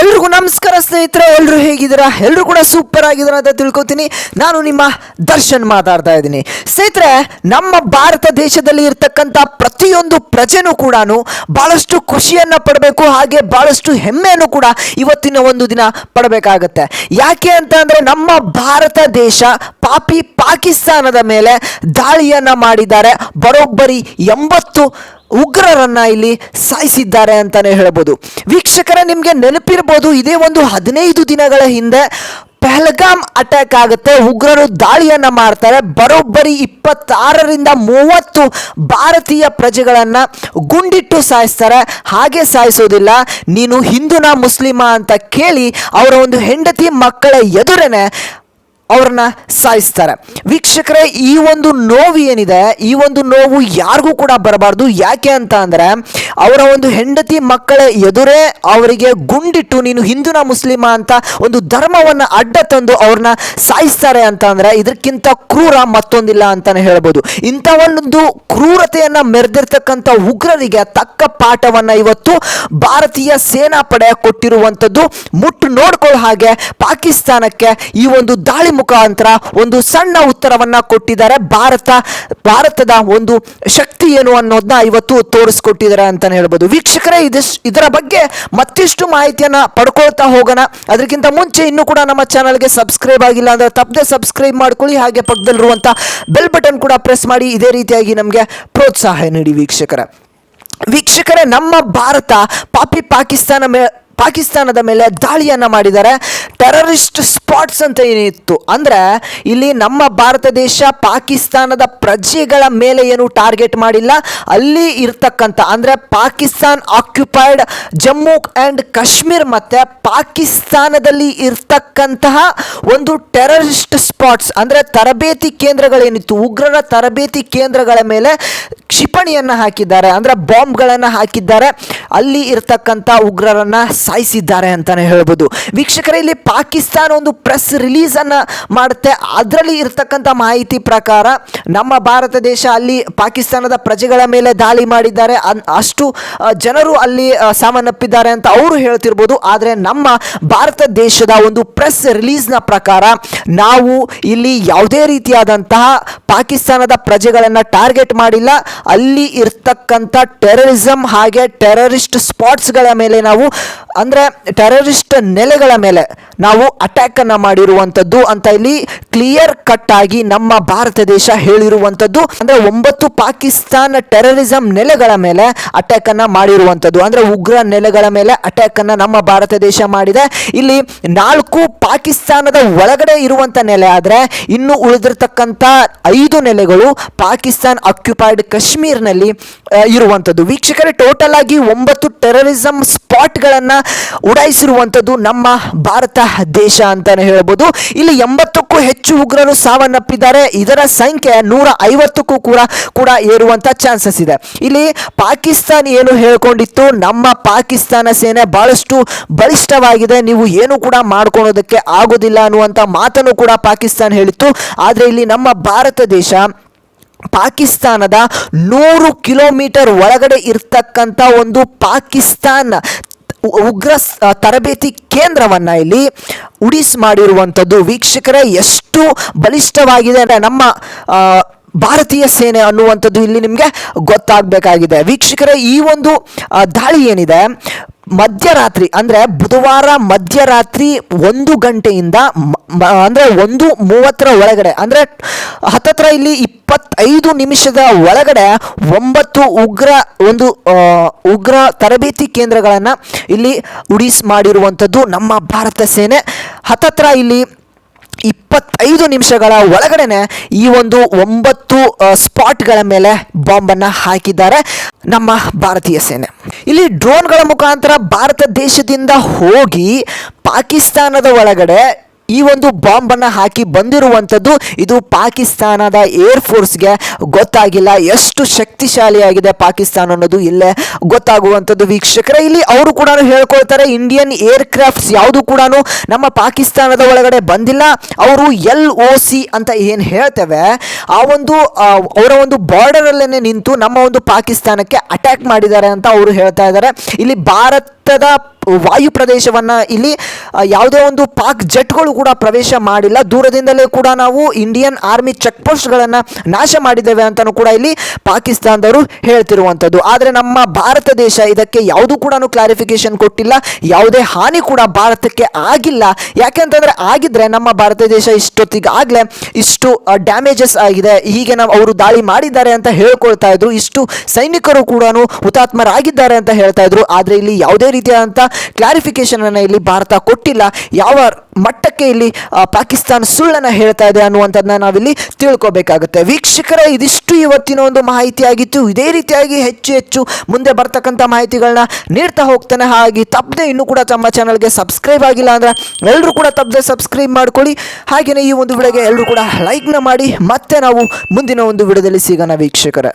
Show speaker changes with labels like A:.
A: ಎಲ್ರಿಗೂ ನಮಸ್ಕಾರ ಸ್ನೇಹಿತರೆ ಎಲ್ಲರೂ ಹೇಗಿದ್ದೀರಾ? ಎಲ್ಲರೂ ಕೂಡ ಸೂಪರ್ ಆಗಿದ್ದೀರಾ ಅಂತ ತಿಳ್ಕೊತೀನಿ. ನಾನು ನಿಮ್ಮ ದರ್ಶನ್ ಮಾತಾಡ್ತಾ ಇದ್ದೀನಿ. ಸ್ನೇಹಿತರೆ, ನಮ್ಮ ಭಾರತ ದೇಶದಲ್ಲಿ ಇರ್ತಕ್ಕಂಥ ಪ್ರತಿಯೊಂದು ಪ್ರಜೆನೂ ಕೂಡ ಭಾಳಷ್ಟು ಖುಷಿಯನ್ನು ಪಡಬೇಕು, ಹಾಗೆ ಭಾಳಷ್ಟು ಹೆಮ್ಮೆಯನ್ನು ಕೂಡ ಇವತ್ತಿನ ಒಂದು ದಿನ ಪಡಬೇಕಾಗತ್ತೆ. ಯಾಕೆ ಅಂತ ಅಂದರೆ ನಮ್ಮ ಭಾರತ ದೇಶ ಪಾಪಿ ಪಾಕಿಸ್ತಾನದ ಮೇಲೆ ದಾಳಿಯನ್ನು ಮಾಡಿದ್ದಾರೆ. ಬರೋಬ್ಬರಿ ಎಂಬತ್ತು ಉಗ್ರರನ್ನ ಇಲ್ಲಿ ಸಾಯಿಸಿದ್ದಾರೆ ಅಂತಾನೆ ಹೇಳ್ಬೋದು. ವೀಕ್ಷಕರ, ನಿಮಗೆ ನೆನಪಿರ್ಬೋದು, ಇದೇ ಒಂದು ಹದಿನೈದು ದಿನಗಳ ಹಿಂದೆ ಪೆಹಲ್ಗಾಮ್ ಅಟ್ಯಾಕ್ ಆಗುತ್ತೆ. ಉಗ್ರರು ದಾಳಿಯನ್ನ ಮಾಡ್ತಾರೆ. ಬರೋಬ್ಬರಿ ಇಪ್ಪತ್ತಾರರಿಂದ ಮೂವತ್ತು ಭಾರತೀಯ ಪ್ರಜೆಗಳನ್ನು ಗುಂಡಿಟ್ಟು ಸಾಯಿಸ್ತಾರೆ. ಹಾಗೆ ಸಾಯಿಸೋದಿಲ್ಲ. ನೀನು ಹಿಂದೂನ ಮುಸ್ಲಿಮ ಅಂತ ಕೇಳಿ ಅವರ ಒಂದು ಹೆಂಡತಿ ಮಕ್ಕಳ ಎದುರೇನೆ ಅವ್ರನ್ನ ಸಾಯಿಸ್ತಾರೆ. ವೀಕ್ಷಕರೇ, ಈ ಒಂದು ನೋವು ಏನಿದೆ, ಈ ಒಂದು ನೋವು ಯಾರಿಗೂ ಕೂಡ ಬರಬಾರ್ದು. ಯಾಕೆ ಅಂತ ಅಂದರೆ, ಅವರ ಒಂದು ಹೆಂಡತಿ ಮಕ್ಕಳ ಎದುರೇ ಅವರಿಗೆ ಗುಂಡಿಟ್ಟು, ನೀನು ಹಿಂದೂನ ಮುಸ್ಲಿಮ ಅಂತ ಒಂದು ಧರ್ಮವನ್ನು ಅಡ್ಡ ತಂದು ಅವ್ರನ್ನ ಸಾಯಿಸ್ತಾರೆ ಅಂತ ಅಂದರೆ, ಇದಕ್ಕಿಂತ ಕ್ರೂರ ಮತ್ತೊಂದಿಲ್ಲ ಅಂತಲೇ ಹೇಳ್ಬೋದು. ಇಂಥ ಒಂದು ಕ್ರೂರತೆಯನ್ನು ಮೆರೆದಿರ್ತಕ್ಕಂಥ ಉಗ್ರರಿಗೆ ತಕ್ಕ ಪಾಠವನ್ನು ಇವತ್ತು ಭಾರತೀಯ ಸೇನಾ ಪಡೆ ಕೊಟ್ಟಿರುವಂಥದ್ದು. ಮುಟ್ಟು ನೋಡ್ಕೊಳ್ಳೋ ಹಾಗೆ ಪಾಕಿಸ್ತಾನಕ್ಕೆ ಈ ಒಂದು ದಾಳಿ ಮುಖಾಂತರ ಒಂದು ಸಣ್ಣ ಉತ್ತರವನ್ನು ಕೊಟ್ಟಿದ್ದಾರೆ. ಭಾರತ, ಭಾರತದ ಒಂದು ಶಕ್ತಿ ಏನು ಅನ್ನೋದನ್ನ ಇವತ್ತು ತೋರಿಸ್ಕೊಟ್ಟಿದ್ದಾರೆ ಅಂತಾನೆ ಹೇಳ್ಬೋದು. ವೀಕ್ಷಕರೇ ಇದರ ಬಗ್ಗೆ ಮತ್ತಿಷ್ಟು ಮಾಹಿತಿಯನ್ನ ಪಡ್ಕೊಳ್ತಾ ಹೋಗೋಣ. ಅದಕ್ಕಿಂತ ಮುಂಚೆ ಇನ್ನೂ ಕೂಡ ನಮ್ಮ ಚಾನಲ್ಗೆ ಸಬ್ಸ್ಕ್ರೈಬ್ ಆಗಿಲ್ಲ ಅಂದ್ರೆ ತಪ್ಪದೆ ಸಬ್ಸ್ಕ್ರೈಬ್ ಮಾಡ್ಕೊಳ್ಳಿ. ಹಾಗೆ ಪಕ್ಕದಲ್ಲಿರುವಂಥ ಬೆಲ್ ಬಟನ್ ಕೂಡ ಪ್ರೆಸ್ ಮಾಡಿ. ಇದೇ ರೀತಿಯಾಗಿ ನಮಗೆ ಪ್ರೋತ್ಸಾಹ ನೀಡಿ ವೀಕ್ಷಕರೇ. ವೀಕ್ಷಕರೇ, ನಮ್ಮ ಭಾರತ, ಪಾಪಿ ಪಾಕಿಸ್ತಾನ ಪಾಕಿಸ್ತಾನದ ಮೇಲೆ ದಾಳಿಯನ್ನು ಮಾಡಿದ್ದಾರೆ. ಟೆರರಿಸ್ಟ್ ಸ್ಪಾಟ್ಸ್ ಅಂತ ಏನಿತ್ತು? ಅಂದರೆ ಇಲ್ಲಿ ನಮ್ಮ ಭಾರತ ದೇಶ ಪಾಕಿಸ್ತಾನದ ಪ್ರಜೆಗಳ ಮೇಲೆ ಏನು ಟಾರ್ಗೆಟ್ ಮಾಡಿಲ್ಲ. ಅಲ್ಲಿ ಇರ್ತಕ್ಕಂಥ, ಅಂದರೆ ಪಾಕಿಸ್ತಾನ್ ಆಕ್ಯುಪೈಡ್ ಜಮ್ಮು ಆ್ಯಂಡ್ ಕಾಶ್ಮೀರ್ ಮತ್ತು ಪಾಕಿಸ್ತಾನದಲ್ಲಿ ಇರ್ತಕ್ಕಂತಹ ಒಂದು ಟೆರರಿಸ್ಟ್ ಸ್ಪಾಟ್ಸ್ ಅಂದರೆ ತರಬೇತಿ ಕೇಂದ್ರಗಳೇನಿತ್ತು, ಉಗ್ರರ ತರಬೇತಿ ಕೇಂದ್ರಗಳ ಮೇಲೆ ಕ್ಷಿಪಣಿಯನ್ನ ಹಾಕಿದ್ದಾರೆ, ಅಂದರೆ ಬಾಂಬ್ಗಳನ್ನು ಹಾಕಿದ್ದಾರೆ. ಅಲ್ಲಿ ಇರ್ತಕ್ಕಂಥ ಉಗ್ರರನ್ನು ಸಾಯಿಸಿದ್ದಾರೆ ಅಂತಲೇ ಹೇಳ್ಬೋದು. ವೀಕ್ಷಕರೇ, ಇಲ್ಲಿ ಪಾಕಿಸ್ತಾನ ಒಂದು ಪ್ರೆಸ್ ರಿಲೀಸನ್ನು ಮಾಡುತ್ತೆ. ಅದರಲ್ಲಿ ಇರ್ತಕ್ಕಂಥ ಮಾಹಿತಿ ಪ್ರಕಾರ ನಮ್ಮ ಭಾರತ ದೇಶ ಅಲ್ಲಿ ಪಾಕಿಸ್ತಾನದ ಪ್ರಜೆಗಳ ಮೇಲೆ ದಾಳಿ ಮಾಡಿದ್ದಾರೆ. ಅಷ್ಟು ಜನರು ಅಲ್ಲಿ ಸಾವನ್ನಪ್ಪಿದ್ದಾರೆ ಅಂತ ಅವರು ಹೇಳ್ತಿರ್ಬೋದು. ಆದರೆ ನಮ್ಮ ಭಾರತ ದೇಶದ ಒಂದು ಪ್ರೆಸ್ ರಿಲೀಸ್ನ ಪ್ರಕಾರ ನಾವು ಇಲ್ಲಿ ಯಾವುದೇ ರೀತಿಯಾದಂತಹ ಪಾಕಿಸ್ತಾನದ ಪ್ರಜೆಗಳನ್ನು ಟಾರ್ಗೆಟ್ ಮಾಡಿಲ್ಲ. ಅಲ್ಲಿ ಇರ್ತಕ್ಕಂಥ ಟೆರರಿಸಮ್ ಹಾಗೆ ಟೆರರಿಸ್ಟ್ ಸ್ಪಾಟ್ಸ್ಗಳ ಮೇಲೆ ನಾವು, ಅಂದರೆ ಟೆರರಿಸ್ಟ್ ನೆಲೆಗಳ ಮೇಲೆ ನಾವು ಅಟ್ಯಾಕನ್ನು ಮಾಡಿರುವಂಥದ್ದು ಅಂತ ಇಲ್ಲಿ ಕ್ಲಿಯರ್ ಕಟ್ ಆಗಿ ನಮ್ಮ ಭಾರತ ದೇಶ ಹೇಳಿರುವಂಥದ್ದು. ಅಂದರೆ ಒಂಬತ್ತು ಪಾಕಿಸ್ತಾನ ಟೆರರಿಸಮ್ ನೆಲೆಗಳ ಮೇಲೆ ಅಟ್ಯಾಕನ್ನು ಮಾಡಿರುವಂಥದ್ದು. ಅಂದರೆ ಉಗ್ರ ನೆಲೆಗಳ ಮೇಲೆ ಅಟ್ಯಾಕನ್ನು ನಮ್ಮ ಭಾರತ ದೇಶ ಮಾಡಿದೆ. ಇಲ್ಲಿ ನಾಲ್ಕು ಪಾಕಿಸ್ತಾನದ ಒಳಗಡೆ ಇರುವಂಥ ನೆಲೆ ಆದರೆ, ಇನ್ನು ಉಳಿದಿರ್ತಕ್ಕಂಥ ಐದು ನೆಲೆಗಳು ಪಾಕಿಸ್ತಾನ್ ಆಕ್ಯುಪೈಡ್ ಕಾಶ್ಮೀರ್ನಲ್ಲಿ ಇರುವಂಥದ್ದು ವೀಕ್ಷಕರೇ ಟೋಟಲ್ ಆಗಿ ಒಂಬತ್ತು ಟೆರರಿಸಂ ಸ್ಪಾಟ್ಗಳನ್ನು ಉಡಾಯಿಸಿರುವಂಥದ್ದು ನಮ್ಮ ಭಾರತ ದೇಶ ಅಂತಾನೆ ಹೇಳ್ಬೋದು. ಇಲ್ಲಿ ಎಂಬತ್ತಕ್ಕೂ ಹೆಚ್ಚು ಉಗ್ರರು ಸಾವನ್ನಪ್ಪಿದ್ದಾರೆ. ಇದರ ಸಂಖ್ಯೆ ನೂರ ಐವತ್ತಕ್ಕೂ ಕೂಡ ಕೂಡ ಏರುವಂಥ ಚಾನ್ಸಸ್ ಇದೆ. ಇಲ್ಲಿ ಪಾಕಿಸ್ತಾನ ಏನು ಹೇಳ್ಕೊಂಡಿತ್ತು? ನಮ್ಮ ಪಾಕಿಸ್ತಾನ ಸೇನೆ ಬಹಳಷ್ಟು ಬಲಿಷ್ಠವಾಗಿದೆ. ನೀವು ಏನು ಕೂಡ ಮಾಡ್ಕೊಳೋದಕ್ಕೆ ಆಗೋದಿಲ್ಲ ಅನ್ನುವಂಥ ಮಾತನ್ನು ಕೂಡ ಪಾಕಿಸ್ತಾನ ಹೇಳಿತ್ತು. ಆದರೆ ಇಲ್ಲಿ ನಮ್ಮ ಭಾರತ ದೇಶ ಪಾಕಿಸ್ತಾನದ ನೂರು ಕಿಲೋಮೀಟರ್ ಒಳಗಡೆ ಇರ್ತಕ್ಕಂಥ ಒಂದು ಪಾಕಿಸ್ತಾನ ಉಗ್ರ ತರಬೇತಿ ಕೇಂದ್ರವನ್ನು ಇಲ್ಲಿ ಉಡಿಸ್ ಮಾಡಿರುವಂಥದ್ದು. ವೀಕ್ಷಕರೇ, ಎಷ್ಟು ಬಲಿಷ್ಠವಾಗಿದೆ ಅಂದರೆ ನಮ್ಮ ಭಾರತೀಯ ಸೇನೆ ಅನ್ನುವಂಥದ್ದು ಇಲ್ಲಿ ನಿಮಗೆ ಗೊತ್ತಾಗಬೇಕಾಗಿದೆ. ವೀಕ್ಷಕರೇ, ಈ ಒಂದು ದಾಳಿ ಏನಿದೆ, ಮಧ್ಯರಾತ್ರಿ, ಅಂದರೆ ಬುಧವಾರ ಮಧ್ಯರಾತ್ರಿ ಒಂದು ಗಂಟೆಯಿಂದ ಅಂದರೆ ಒಂದು ಮೂವತ್ತರ ಒಳಗಡೆ, ಅಂದರೆ ಹತ್ತತ್ರ ಇಲ್ಲಿ ಇಪ್ಪತ್ತೈದು ನಿಮಿಷದ ಒಳಗಡೆ ಒಂಬತ್ತು ಉಗ್ರ, ಒಂದು ಉಗ್ರ ತರಬೇತಿ ಕೇಂದ್ರಗಳನ್ನು ಇಲ್ಲಿ ಉಡಿಸ್ ಮಾಡಿರುವಂಥದ್ದು ನಮ್ಮ ಭಾರತ ಸೇನೆ. ಹತ್ತತ್ರ ಇಲ್ಲಿ ಇಪ್ಪತ್ತೈದು ನಿಮಿಷಗಳ ಒಳಗಡೆನೆ ಈ ಒಂದು ಒಂಬತ್ತು ಸ್ಪಾಟ್ಗಳ ಮೇಲೆ ಬಾಂಬನ್ನು ಹಾಕಿದ್ದಾರೆ ನಮ್ಮ ಭಾರತೀಯ ಸೇನೆ. ಇಲ್ಲಿ ಡ್ರೋನ್ಗಳ ಮುಖಾಂತರ ಭಾರತ ದೇಶದಿಂದ ಹೋಗಿ ಪಾಕಿಸ್ತಾನದ ಒಳಗಡೆ ಈ ಒಂದು ಬಾಂಬನ್ನು ಹಾಕಿ ಬಂದಿರುವಂಥದ್ದು ಇದು ಪಾಕಿಸ್ತಾನದ ಏರ್ ಫೋರ್ಸ್ಗೆ ಗೊತ್ತಾಗಿಲ್ಲ. ಎಷ್ಟು ಶಕ್ತಿಶಾಲಿಯಾಗಿದೆ ಪಾಕಿಸ್ತಾನ ಅನ್ನೋದು ಇಲ್ಲೇ ಗೊತ್ತಾಗುವಂಥದ್ದು. ವೀಕ್ಷಕರ, ಇಲ್ಲಿ ಅವರು ಕೂಡ ಹೇಳ್ಕೊಳ್ತಾರೆ ಇಂಡಿಯನ್ ಏರ್ ಕ್ರಾಫ್ಟ್ಸ್ ಯಾವುದು ಕೂಡ ನಮ್ಮ ಪಾಕಿಸ್ತಾನದ ಒಳಗಡೆ ಬಂದಿಲ್ಲ. ಅವರು ಎಲ್ ಒ ಸಿ ಅಂತ ಏನು ಹೇಳ್ತೇವೆ, ಆ ಒಂದು ಅವರ ಒಂದು ಬಾರ್ಡರಲ್ಲೇ ನಿಂತು ನಮ್ಮ ಒಂದು ಪಾಕಿಸ್ತಾನಕ್ಕೆ ಅಟ್ಯಾಕ್ ಮಾಡಿದ್ದಾರೆ ಅಂತ ಅವರು ಹೇಳ್ತಾ ಇದ್ದಾರೆ. ಇಲ್ಲಿ ಭಾರತದ ವಾಯು ಪ್ರದೇಶವನ್ನು ಇಲ್ಲಿ ಯಾವುದೇ ಒಂದು ಪಾಕ್ ಜೆಟ್ಗಳು ಕೂಡ ಪ್ರವೇಶ ಮಾಡಿಲ್ಲ. ದೂರದಿಂದಲೇ ಕೂಡ ನಾವು ಇಂಡಿಯನ್ ಆರ್ಮಿ ಚೆಕ್ ಪೋಸ್ಟ್ಗಳನ್ನು ನಾಶ ಮಾಡಿದ್ದೇವೆ ಅಂತಲೂ ಕೂಡ ಇಲ್ಲಿ ಪಾಕಿಸ್ತಾನದವರು ಹೇಳ್ತಿರುವಂಥದ್ದು. ಆದರೆ ನಮ್ಮ ಭಾರತ ದೇಶ ಇದಕ್ಕೆ ಯಾವುದೂ ಕೂಡ ಕ್ಲಾರಿಫಿಕೇಶನ್ ಕೊಟ್ಟಿಲ್ಲ. ಯಾವುದೇ ಹಾನಿ ಕೂಡ ಭಾರತಕ್ಕೆ ಆಗಿಲ್ಲ. ಯಾಕೆಂತಂದರೆ ಆಗಿದ್ರೆ ನಮ್ಮ ಭಾರತ ದೇಶ ಇಷ್ಟೊತ್ತಿಗಾಗಲೇ ಇಷ್ಟು ಡ್ಯಾಮೇಜಸ್ ಆಗಿದೆ. ಹೀಗೆ ನಾವು ಅವರು ದಾಳಿ ಮಾಡಿದ್ದಾರೆ ಅಂತ ಹೇಳ್ಕೊಳ್ತಾ ಇದ್ರು. ಇಷ್ಟು ಸೈನಿಕರು ಕೂಡ ಹುತಾತ್ಮರಾಗಿದ್ದಾರೆ ಅಂತ ಹೇಳ್ತಾ ಇದ್ರು. ಆದರೆ ಇಲ್ಲಿ ಯಾವುದೇ ರೀತಿಯಾದಂಥ ಕ್ಲಾರಿಫಿಕೇಶನ್ ಅನ್ನು ಇಲ್ಲಿ ಭಾರತ ಕೊಟ್ಟಿಲ್ಲ. ಯಾವ ಮಟ್ಟಕ್ಕೆ ಇಲ್ಲಿ ಪಾಕಿಸ್ತಾನ ಸುಳ್ಳನ್ನು ಹೇಳ್ತಾ ಇದೆ ಅನ್ನುವಂಥದ್ದನ್ನ ನಾವಿಲ್ಲಿ ತಿಳ್ಕೊಬೇಕಾಗುತ್ತೆ. ವೀಕ್ಷಕರ, ಇದಿಷ್ಟು ಇವತ್ತಿನ ಒಂದು ಮಾಹಿತಿ ಆಗಿತ್ತು ಇದೇ ರೀತಿಯಾಗಿ ಹೆಚ್ಚು ಹೆಚ್ಚು ಮುಂದೆ ಬರ್ತಕ್ಕಂಥ ಮಾಹಿತಿಗಳನ್ನ ನೀಡ್ತಾ ಹೋಗ್ತಾನೆ. ಹಾಗೆ ತಪ್ಪದೆ ಇನ್ನೂ ಕೂಡ ತಮ್ಮ ಚಾನಲ್ಗೆ ಸಬ್ಸ್ಕ್ರೈಬ್ ಆಗಿಲ್ಲ ಅಂದ್ರೆ ಎಲ್ಲರೂ ಕೂಡ ತಪ್ಪದೆ ಸಬ್ಸ್ಕ್ರೈಬ್ ಮಾಡ್ಕೊಳ್ಳಿ. ಹಾಗೆಯೇ ಈ ಒಂದು ವಿಡಿಯೋಗೆ ಎಲ್ಲರೂ ಕೂಡ ಲೈಕ್ನ ಮಾಡಿ. ಮತ್ತೆ ನಾವು ಮುಂದಿನ ಒಂದು ವಿಡಿಯೋದಲ್ಲಿ ಸಿಗೋಣ ವೀಕ್ಷಕರೇ.